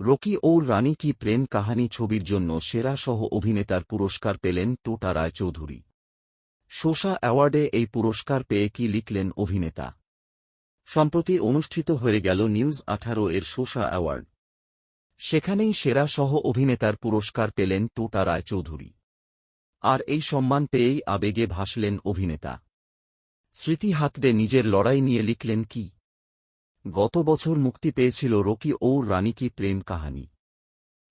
Rocky ওর রানী কি প্রেম কাহানি ছবির জন্য সেরা সহ অভিনেতার পুরস্কার পেলেন টোটা রায়চৌধুরী। শোষা অ্যাওয়ার্ডে এই পুরস্কার পেয়ে কি লিখলেন অভিনেতা? সম্প্রতি অনুষ্ঠিত হয়ে গেল নিউজ আঠারো এর শোষা অ্যাওয়ার্ড। সেখানেই সেরা সহ অভিনেতার পুরস্কার পেলেন টোটা রায়চৌধুরী। আর এই সম্মান পেয়েই আবেগে ভাসলেন অভিনেতা। স্মৃতি হাতড়ে নিজের লড়াই নিয়ে লিখলেন কি? গত বছর মুক্তি পেয়েছিল রকি ওর রানী কি প্রেম কাহানি।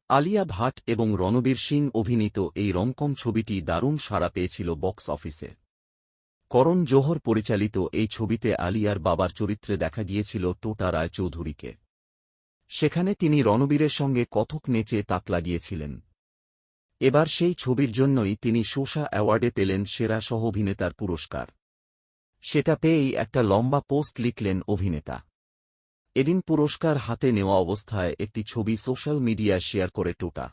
আলিয়া ভাট এবং রণবীর সিং অভিনীত এই রমকম ছবিটি দারুণ সাড়া পেয়েছিল বক্স অফিসে। করণ জোহর পরিচালিত এই ছবিতে আলিয়ার বাবার চরিত্রে দেখা গিয়েছিল টোটা রায়চৌধুরীকে। সেখানে তিনি রণবীরের সঙ্গে কথক নেচে তাক লাগিয়েছিলেন। এবার সেই ছবির জন্যই তিনি শোষা অ্যাওয়ার্ডে পেলেন সেরা সহ অভিনেতার পুরস্কার। সেটা পেয়েই একটা লম্বা পোস্ট লিখলেন অভিনেতা। এদিন পুরস্কার হাতে নেওয়া অবস্থায় একটি ছবি সোশ্যাল মিডিয়ায় শেয়ার করে টোটা।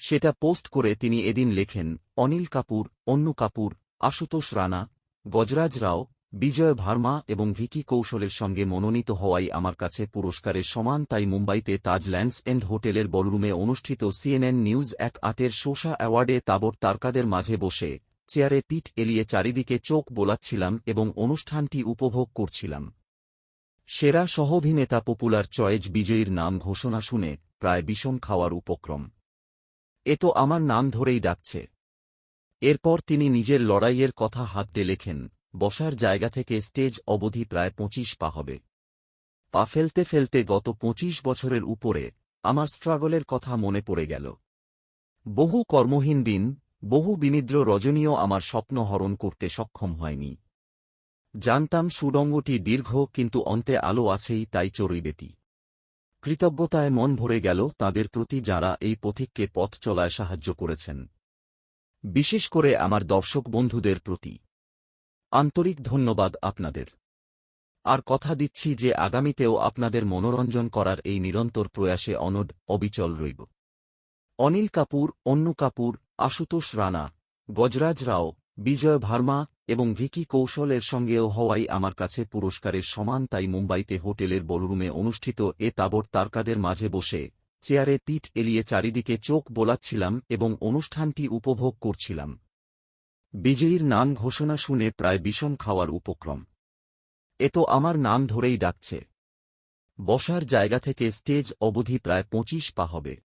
সেটা পোস্ট করে তিনি এদিন লেখেন, অনিল কাপুর, অন্নু কাপুর, আশুতোষ রানা, গজরাজ রাও, বিজয় ভার্মা এবং ভিকি কৌশলের সঙ্গে মনোনীত হওয়াই আমার কাছে পুরস্কারের সমান। তাই মুম্বাইতে তাজ ল্যান্ডস এন্ড হোটেলের বলরুমে অনুষ্ঠিত সিএনএন নিউজ এক আটের শোষা অ্যাওয়ার্ডে তাবর তারকাদের মাঝে বসে, চেয়ারে পিঠ এলিয়ে চারিদিকে চোখ বোলাচ্ছিলাম এবং অনুষ্ঠানটি উপভোগ করছিলাম। সেরা সহঅভিনেতা পপুলার চয়েজ বিজয়ীর নাম ঘোষণা শুনে প্রায় বিষম খাওয়ার উপক্রম। এ তো আমার নাম ধরেই ডাকছে। এরপর তিনি নিজের লড়াইয়ের কথা হাতে লেখেন, বসার জায়গা থেকে স্টেজ অবধি প্রায় পঁচিশ পা হবে। পা ফেলতে ফেলতে গত পঁচিশ বছরের উপরে আমার স্ট্রাগলের কথা মনে পড়ে গেল। বহু কর্মহীন দিন, বহু বিনিদ্র রজনীয় আমার স্বপ্ন হরণ করতে সক্ষম হয়নি। জানতাম সুডঙ্গটি দীর্ঘ কিন্তু অন্তে আলো আছেই তাই চড়ইবেতি কৃতজ্ঞতায় মন ভরে গেল তাদের প্রতি যারা এই পথিককে পথ চলায় সাহায্য করেছেন। বিশেষ করে আমার দর্শক বন্ধুদের প্রতি। আন্তরিক ধন্যবাদ আপনাদের। আর কথা দিচ্ছি যে আগামীতেও আপনাদের মনোরঞ্জন করার এই নিরন্তর প্রয়াসে অনড অবিচল রইব। অনিল কাপুর, অন্নু কাপুর, আশুতোষ রানা, গজরাজ রাও বিজয় ভার্মা এবং ভিকি কৌশলের সঙ্গেও হওয়াই আমার কাছে পুরস্কারের সমান, তাই মুম্বাইতে হোটেলের বলরুমে অনুষ্ঠিত এ তাবর তারকাদের মাঝে বসে চেয়ারে পিঠ এলিয়ে চারিদিকে চোখ বোলাচ্ছিলাম এবং অনুষ্ঠানটি উপভোগ করছিলাম। বিজয়ীর নাম ঘোষণা শুনে প্রায় বিষম খাওয়ার উপক্রম। এ তো আমার নাম ধরেই ডাকছে। বসার জায়গা থেকে স্টেজ অবধি প্রায় পঁচিশ পা হবে।